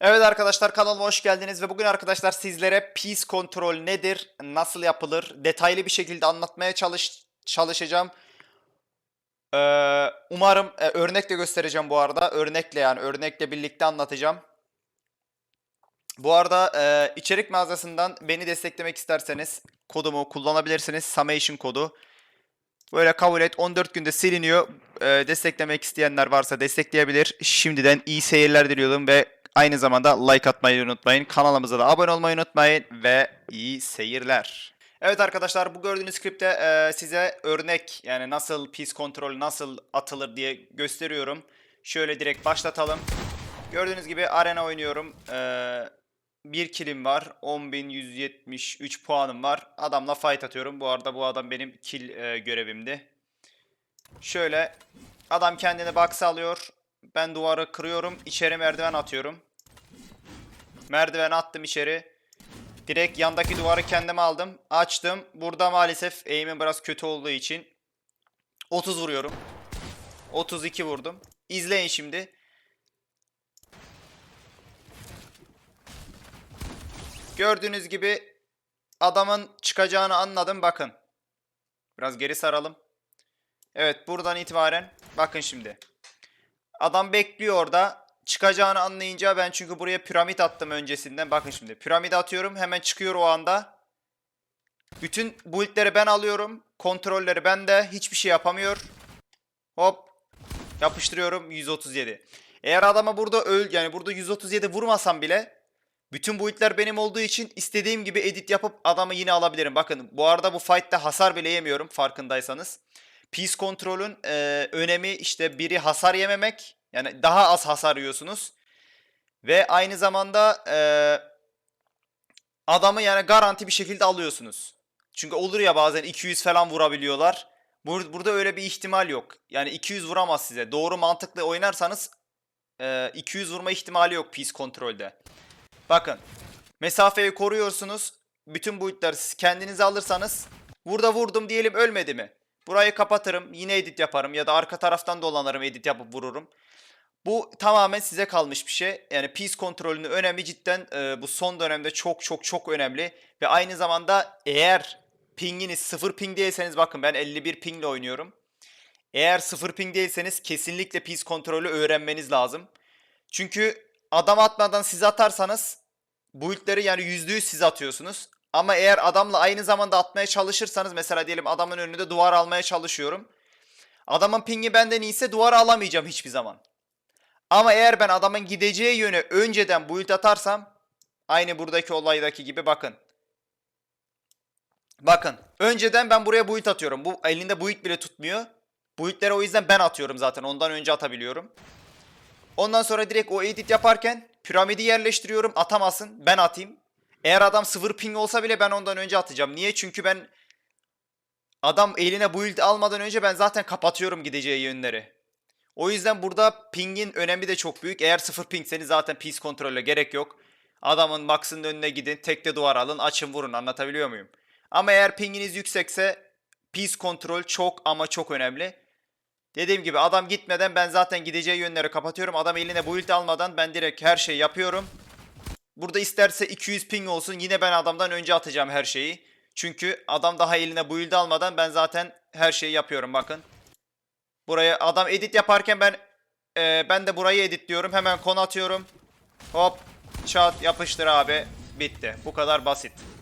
Evet arkadaşlar kanalıma hoş geldiniz ve bugün arkadaşlar sizlere peace control nedir, nasıl yapılır detaylı bir şekilde anlatmaya çalış çalışacağım. Ee, umarım e, örnekle göstereceğim bu arada. Örnekle yani örnekle birlikte anlatacağım. Bu arada e, içerik mağazasından beni desteklemek isterseniz kodumu kullanabilirsiniz. Summation kodu. Böyle kabul et. 14 günde siliniyor. Ee, desteklemek isteyenler varsa destekleyebilir. Şimdiden iyi seyirler diliyorum ve aynı zamanda like atmayı unutmayın. Kanalımıza da abone olmayı unutmayın ve iyi seyirler. Evet arkadaşlar bu gördüğünüz skripte e, size örnek yani nasıl peace control nasıl atılır diye gösteriyorum. Şöyle direkt başlatalım. Gördüğünüz gibi arena oynuyorum. Ee, bir kilim var. 10.173 puanım var. Adamla fight atıyorum. Bu arada bu adam benim kill e, görevimdi. Şöyle adam kendini box alıyor. Ben duvarı kırıyorum. İçeri merdiven atıyorum. Merdiven attım içeri. Direkt yandaki duvarı kendime aldım. Açtım. Burada maalesef aim'im biraz kötü olduğu için 30 vuruyorum. 32 vurdum. İzleyin şimdi. Gördüğünüz gibi adamın çıkacağını anladım. Bakın. Biraz geri saralım. Evet buradan itibaren bakın şimdi. Adam bekliyor orada. Çıkacağını anlayınca ben çünkü buraya piramit attım öncesinden. Bakın şimdi piramit atıyorum hemen çıkıyor o anda. Bütün build'leri ben alıyorum. Kontrolleri bende. Hiçbir şey yapamıyor. Hop. Yapıştırıyorum 137. Eğer adama burada öl yani burada 137 vurmasam bile bütün build'ler benim olduğu için istediğim gibi edit yapıp adamı yine alabilirim. Bakın bu arada bu fight'ta hasar bile yemiyorum farkındaysanız. Peace Control'ün e, önemi işte biri hasar yememek. Yani daha az hasar yiyorsunuz. Ve aynı zamanda e, adamı yani garanti bir şekilde alıyorsunuz. Çünkü olur ya bazen 200 falan vurabiliyorlar. Bur- burada öyle bir ihtimal yok. Yani 200 vuramaz size. Doğru mantıklı oynarsanız e, 200 vurma ihtimali yok Peace Control'de. Bakın. Mesafeyi koruyorsunuz. Bütün boyutları siz kendinize alırsanız. Burada vurdum diyelim ölmedi mi? Burayı kapatırım. Yine edit yaparım. Ya da arka taraftan dolanırım edit yapıp vururum. Bu tamamen size kalmış bir şey. Yani peace kontrolünün önemi cidden e, bu son dönemde çok çok çok önemli. Ve aynı zamanda eğer pinginiz 0 ping değilseniz bakın ben 51 pingle oynuyorum. Eğer 0 ping değilseniz kesinlikle peace kontrolü öğrenmeniz lazım. Çünkü adam atmadan siz atarsanız build'leri yani %100 siz atıyorsunuz. Ama eğer adamla aynı zamanda atmaya çalışırsanız mesela diyelim adamın önünde duvar almaya çalışıyorum. Adamın pingi benden iyiyse duvar alamayacağım hiçbir zaman. Ama eğer ben adamın gideceği yöne önceden build atarsam aynı buradaki olaydaki gibi bakın. Bakın önceden ben buraya build atıyorum. Bu elinde build bile tutmuyor. Build'leri o yüzden ben atıyorum zaten. Ondan önce atabiliyorum. Ondan sonra direkt o edit yaparken piramidi yerleştiriyorum. Atamasın. Ben atayım. Eğer adam sıfır ping olsa bile ben ondan önce atacağım. Niye? Çünkü ben adam eline build almadan önce ben zaten kapatıyorum gideceği yönleri. O yüzden burada pingin önemi de çok büyük. Eğer sıfır pingseniz zaten peace kontrolle gerek yok. Adamın max'ın önüne gidin. Tekte duvar alın. Açın vurun. Anlatabiliyor muyum? Ama eğer pinginiz yüksekse peace kontrol çok ama çok önemli. Dediğim gibi adam gitmeden ben zaten gideceği yönleri kapatıyorum. Adam eline build almadan ben direkt her şeyi yapıyorum. Burada isterse 200 ping olsun yine ben adamdan önce atacağım her şeyi. Çünkü adam daha eline build almadan ben zaten her şeyi yapıyorum bakın. Buraya adam edit yaparken ben e, ben de burayı editliyorum. Hemen konu atıyorum. Hop çat yapıştır abi. Bitti. Bu kadar basit.